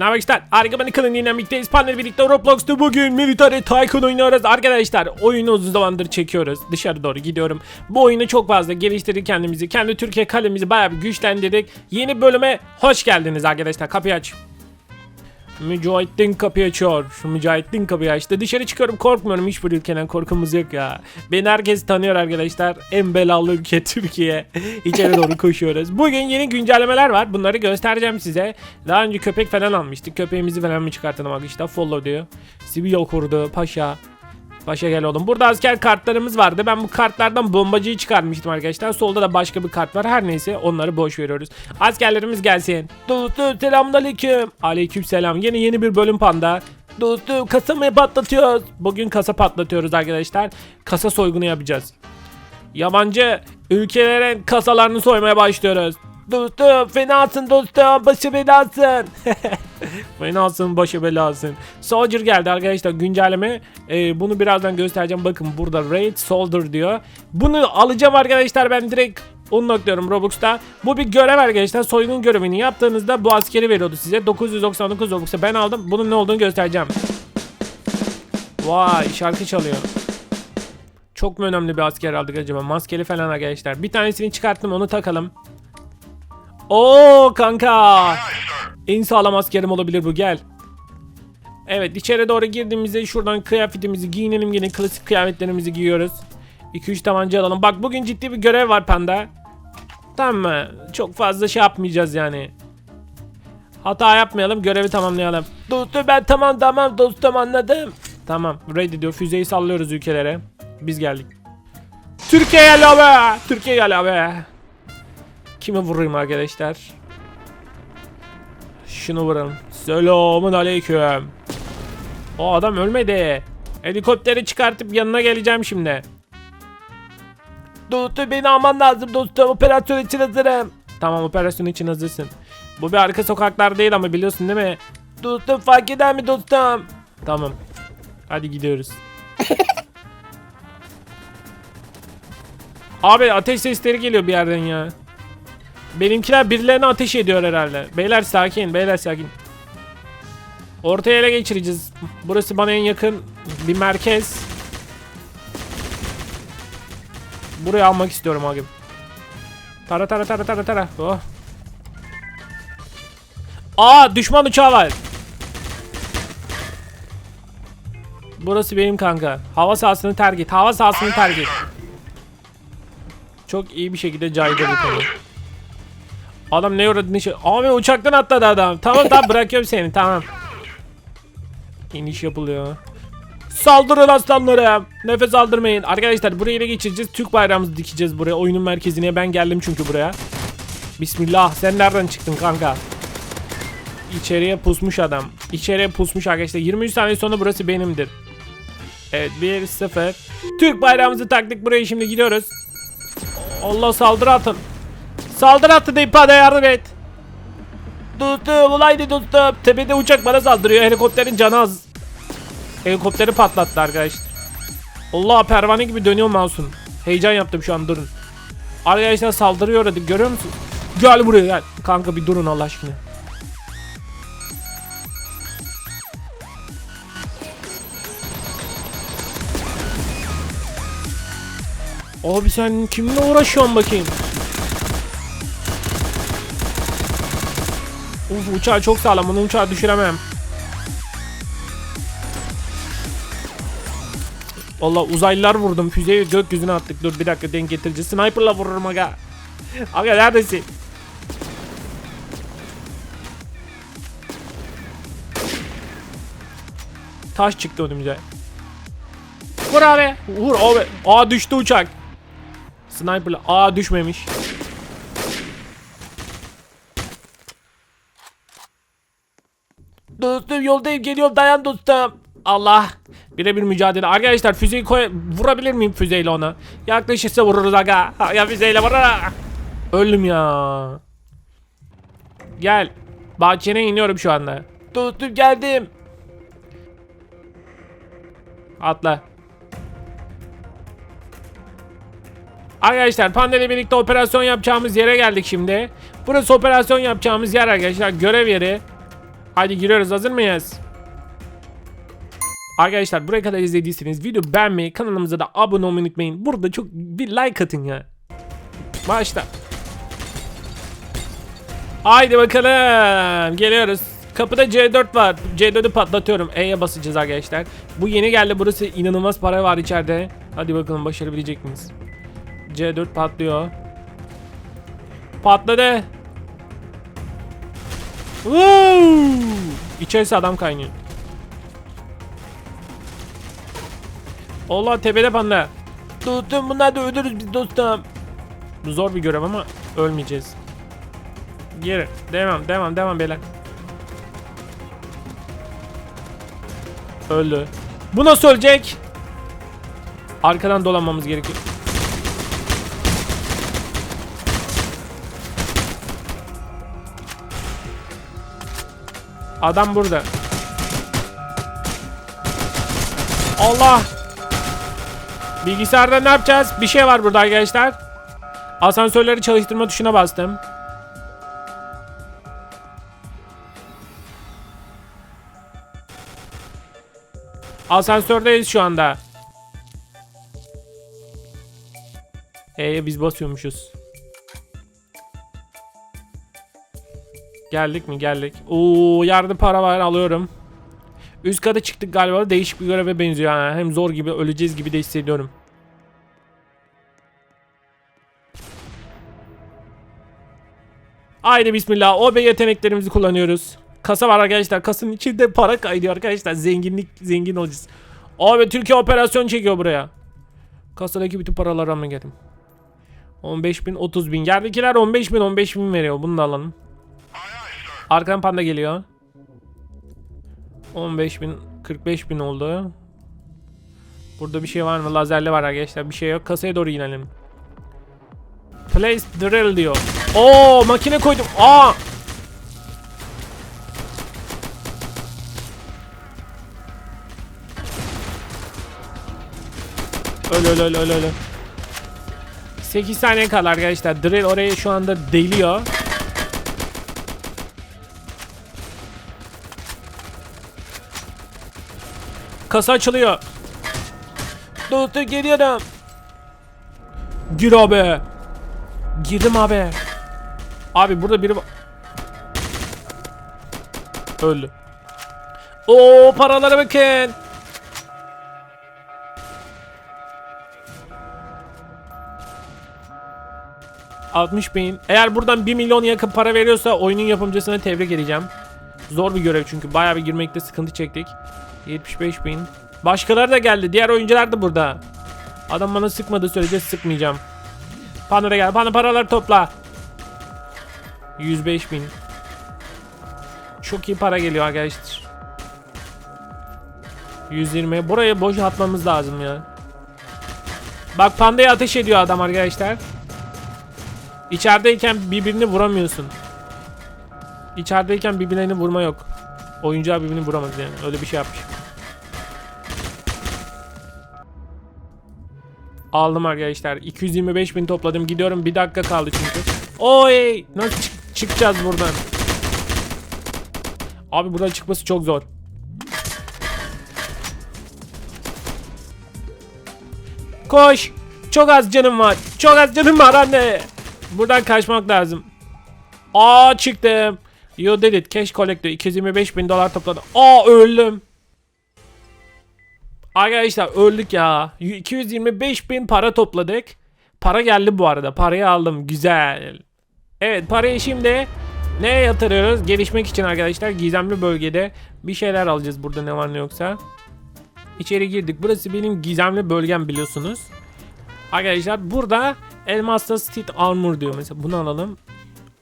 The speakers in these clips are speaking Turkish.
Ne haber işte? Harika beni kılın dinlemekteyiz. Panel birlikte Roblox'ta bugün Military Tycoon oynuyoruz. Arkadaşlar oyunu uzun zamandır çekiyoruz. Dışarı doğru gidiyorum. Bu oyunu çok fazla geliştirdik kendimizi. Kendi Türkiye kalemizi bayağı bir güçlendirdik. Yeni bölüme hoş geldiniz arkadaşlar. Kapıyı aç. Mücahittin kapıyı açıyor. Mücahittin kapıyı açtı. Dışarı çıkıyorum korkmuyorum. Hiçbir ülkeden korkumuz yok ya. Beni herkes tanıyor arkadaşlar. En belalı ülke Türkiye. İçeri doğru koşuyoruz. Bugün yeni güncellemeler var. Bunları göstereceğim size. Daha önce köpek falan almıştık. Köpeğimizi falan mı çıkartalım bak işte. Follow diyor. Sivil kurdu. Paşa. Paşa gel oğlum. Burada asker kartlarımız vardı. Ben bu kartlardan bombacıyı çıkarmıştım arkadaşlar. Solda da başka bir kart var. Her neyse onları boş veriyoruz. Askerlerimiz gelsin. Dostum selamünaleyküm. Aleyküm selam. Yeni yeni bir bölüm panda. Dostum kasa mı patlatıyoruz? Bugün kasa patlatıyoruz arkadaşlar. Kasa soygunu yapacağız. Yabancı ülkelerin kasalarını soymaya başlıyoruz. Dostum fenasın dostum başı belasın. fenasın başı belasın. Soldier geldi arkadaşlar güncelleme. Ee, bunu birazdan göstereceğim. Bakın burada Raid Soldier diyor. Bunu alacağım arkadaşlar ben direkt unlockluyorum Robux'ta. Bu bir görev arkadaşlar. Soygun görevini yaptığınızda bu askeri veriyordu size. 999 Robux'a ben aldım. Bunun ne olduğunu göstereceğim. Vay şarkı çalıyor. Çok mu önemli bir asker aldık acaba? Maskeli falan arkadaşlar. Bir tanesini çıkarttım onu takalım. Oo kanka. En sağlam askerim olabilir bu gel. Evet içeri doğru girdiğimizde şuradan kıyafetimizi giyinelim yine klasik kıyafetlerimizi giyiyoruz. 2-3 tabanca alalım. Bak bugün ciddi bir görev var panda. Tamam mı? Çok fazla şey yapmayacağız yani. Hata yapmayalım görevi tamamlayalım. Dostum ben tamam tamam dostum anladım. Tamam ready diyor füzeyi sallıyoruz ülkelere. Biz geldik. Türkiye gel be. Türkiye gel be. Kimi vurayım arkadaşlar? Şunu vuralım. Selamun aleyküm. O adam ölmedi. Helikopteri çıkartıp yanına geleceğim şimdi. Dostum beni alman lazım dostum. Operasyon için hazırım. Tamam operasyon için hazırsın. Bu bir arka sokaklar değil ama biliyorsun değil mi? Dostum fark eder mi dostum? Tamam. Hadi gidiyoruz. Abi ateş sesleri geliyor bir yerden ya. Benimkiler birilerine ateş ediyor herhalde. Beyler sakin, beyler sakin. Ortaya ele geçireceğiz. Burası bana en yakın bir merkez. Burayı almak istiyorum abi. Tara tara tara tara tara. Oh. Aa düşman uçağı var. Burası benim kanka. Hava sahasını terk et. Hava sahasını terk et. Çok iyi bir şekilde caydırdı tabii. Adam ne şey... Abi uçaktan atladı adam. Tamam tamam bırakıyorum seni tamam. İniş yapılıyor. Saldırın aslanlara. Nefes aldırmayın. Arkadaşlar burayı ele geçireceğiz. Türk bayrağımızı dikeceğiz buraya. Oyunun merkezine. Ben geldim çünkü buraya. Bismillah. Sen nereden çıktın kanka? İçeriye pusmuş adam. İçeriye pusmuş arkadaşlar. 23 saniye sonra burası benimdir. Evet 1-0. Türk bayrağımızı taktık. Buraya şimdi gidiyoruz. Allah saldırı atın. Saldırı deyip bana yardım et. Dostum olaydı dostum. Tepede uçak bana saldırıyor. Helikopterin canı az. Helikopteri patlattı arkadaşlar. Allah pervane gibi dönüyor mouse'un. Heyecan yaptım şu an durun. Arkadaşlar saldırıyor hadi görüyor musun? Gel buraya gel. Kanka bir durun Allah aşkına. Abi sen kimle uğraşıyorsun bakayım? Uf uçağı çok sağlam. Bunu uçağı düşüremem. Valla uzaylılar vurdum. Füzeyi gökyüzüne attık. Dur bir dakika denk getireceğiz. Sniper'la vururum aga. Aga neredesin? Taş çıktı önümüze. Vur abi. Vur abi. Aa düştü uçak. Sniper'la. Aa düşmemiş. Dostum yoldayım geliyorum dayan dostum. Allah. Birebir mücadele. Arkadaşlar füzeyi koy vurabilir miyim füzeyle ona? Yaklaşırsa vururuz aga. Ya füzeyle vurur. Öldüm ya. Gel. Bahçene iniyorum şu anda. Dostum geldim. Atla. Arkadaşlar Panda ile birlikte operasyon yapacağımız yere geldik şimdi. Burası operasyon yapacağımız yer arkadaşlar. Görev yeri. Hadi giriyoruz hazır mıyız? Arkadaşlar buraya kadar izlediyseniz video beğenmeyi kanalımıza da abone olmayı unutmayın. Burada çok bir like atın ya. Başla. Haydi bakalım. Geliyoruz. Kapıda C4 var. C4'ü patlatıyorum. E'ye basacağız arkadaşlar. Bu yeni geldi. Burası inanılmaz para var içeride. Hadi bakalım başarabilecek miyiz? C4 patlıyor. Patladı. İçerisi adam kaynıyor. Allah tepede panda. Dostum bunlar da ölürüz biz dostum. Bu zor bir görev ama ölmeyeceğiz. Geri. Devam devam devam beyler. Öldü. Bu nasıl ölecek? Arkadan dolanmamız gerekiyor. Adam burada. Allah! Bilgisayarda ne yapacağız? Bir şey var burada arkadaşlar. Asansörleri çalıştırma tuşuna bastım. Asansördeyiz şu anda. E'ye biz basıyormuşuz. Geldik mi? Geldik. Oo yerde para var alıyorum. Üst kata çıktık galiba. Değişik bir göreve benziyor. Yani. Hem zor gibi öleceğiz gibi de hissediyorum. Haydi bismillah. OB yeteneklerimizi kullanıyoruz. Kasa var arkadaşlar. Kasanın içinde para kaynıyor arkadaşlar. Zenginlik zengin olacağız. Abi Türkiye operasyon çekiyor buraya. Kasadaki bütün paraları almaya geldim. 15 bin 30 bin. Yerdekiler 15 bin 15 bin veriyor. Bunu da alalım. Arkadan panda geliyor. 15 bin 45 bin oldu. Burada bir şey var mı? Lazerli var arkadaşlar. Bir şey yok. Kasaya doğru inelim. Place drill diyor. Oo makine koydum. Aa! Öl öl öl öl öl. 8 saniye kaldı arkadaşlar. Drill orayı şu anda deliyor. Kasa açılıyor. Dostum geliyorum. Gir abi. Girdim abi. Abi burada biri var. Öldü. Oo paralara bakın. ...60 bin. Eğer buradan 1 milyon yakın para veriyorsa... ...oyunun yapımcısını tebrik edeceğim. Zor bir görev çünkü bayağı bir girmekte sıkıntı çektik. 75 bin. Başkaları da geldi. Diğer oyuncular da burada. Adam bana sıkmadığı sürece sıkmayacağım. Panda da gel. Panda paraları topla. 105 bin. Çok iyi para geliyor arkadaşlar. 120. Buraya boş atmamız lazım ya. Bak pandaya ateş ediyor adam arkadaşlar. İçerideyken birbirini vuramıyorsun. İçerideyken birbirlerini vurma yok. Oyuncağı birbirini vuramaz yani. Öyle bir şey yapmış. Aldım arkadaşlar. 225 bin topladım. Gidiyorum. Bir dakika kaldı çünkü. Oy! Nasıl çık- çıkacağız buradan? Abi buradan çıkması çok zor. Koş! Çok az canım var. Çok az canım var anne. Buradan kaçmak lazım. Aa çıktım. You did it. Cash collector. 225 bin dolar topladım. Aa öldüm. Arkadaşlar öldük ya. 225 bin para topladık. Para geldi bu arada. Parayı aldım. Güzel. Evet parayı şimdi neye yatırıyoruz? Gelişmek için arkadaşlar gizemli bölgede bir şeyler alacağız burada ne var ne yoksa. İçeri girdik. Burası benim gizemli bölgem biliyorsunuz. Arkadaşlar burada Elmas'ta Steel Armor diyor mesela. Bunu alalım.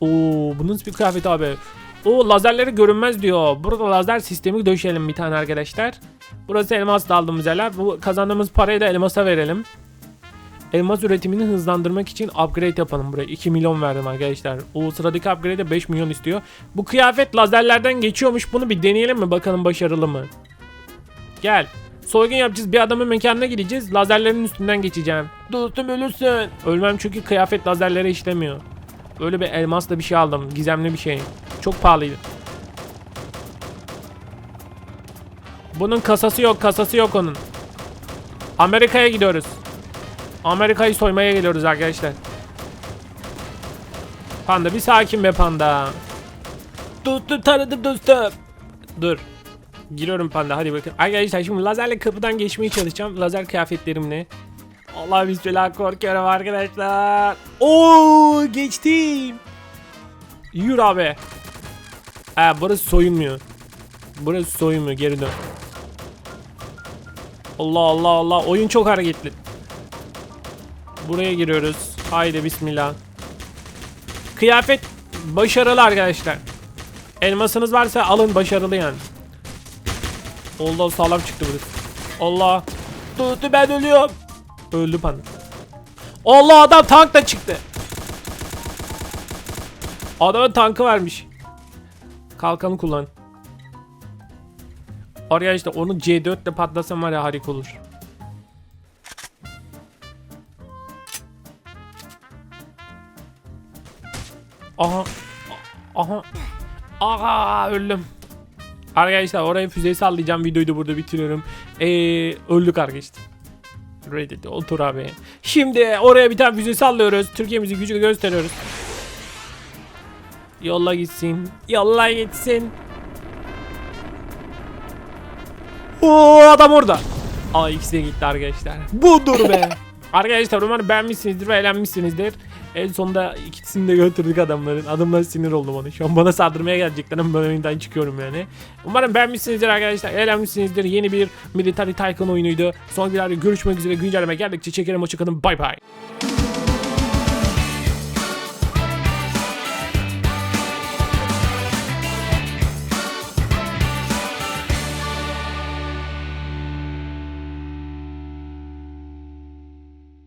Oo, bu nasıl bir kıyafet abi? O lazerleri görünmez diyor. Burada lazer sistemi döşeyelim bir tane arkadaşlar. Burası elmas da aldığımız yerler. Bu kazandığımız parayı da elmasa verelim. Elmas üretimini hızlandırmak için upgrade yapalım buraya. 2 milyon verdim arkadaşlar. O sıradaki upgrade de 5 milyon istiyor. Bu kıyafet lazerlerden geçiyormuş. Bunu bir deneyelim mi? Bakalım başarılı mı? Gel. Soygun yapacağız. Bir adamın mekanına gideceğiz. Lazerlerin üstünden geçeceğim. Dostum ölürsün. Ölmem çünkü kıyafet lazerlere işlemiyor. Böyle bir elmasla bir şey aldım. Gizemli bir şey. Çok pahalıydı. Bunun kasası yok kasası yok onun. Amerika'ya gidiyoruz. Amerika'yı soymaya geliyoruz arkadaşlar. Panda bir sakin be panda. Tuttu tanıdım dostum. Dur. Giriyorum panda hadi bakın. Arkadaşlar şimdi lazerle kapıdan geçmeye çalışacağım. Lazer kıyafetlerimle. Allah bismillah korkuyorum arkadaşlar. Oo geçtim. Yürü abi. Ha burası soyunmuyor. Burası soyunmuyor geri dön. Allah Allah Allah oyun çok hareketli. Buraya giriyoruz. Haydi bismillah. Kıyafet başarılı arkadaşlar. Elmasınız varsa alın başarılı yani. Oldu sağlam çıktı burası. Allah. Tuttu ben ölüyorum. Öldü panda. Allah adam tankla çıktı. Adamın tankı varmış. Kalkanı kullan. Oraya işte onu C4 ile patlasam var ya harika olur. Aha. Aha. Aha öldüm. Arkadaşlar oraya füzeyi sallayacağım. Videoyu da burada bitiriyorum. Ee, öldük arkadaşlar. Reddit otur abi. Şimdi oraya bir tane füze sallıyoruz. Türkiye'mizin gücünü gösteriyoruz. Yolla gitsin. Yolla gitsin. Oo adam orada. Aa ikisi de gitti arkadaşlar. Budur be. arkadaşlar umarım beğenmişsinizdir ve eğlenmişsinizdir. En sonunda ikisini de götürdük adamların. Adamlar sinir oldu bana. Şu an bana saldırmaya gelecekler ama ben oyundan çıkıyorum yani. Umarım beğenmişsinizdir arkadaşlar. Eğlenmişsinizdir. Yeni bir Military Tycoon oyunuydu. Son videolarda görüşmek üzere. Güncelleme geldikçe çekerim. Hoşçakalın. Bay bay.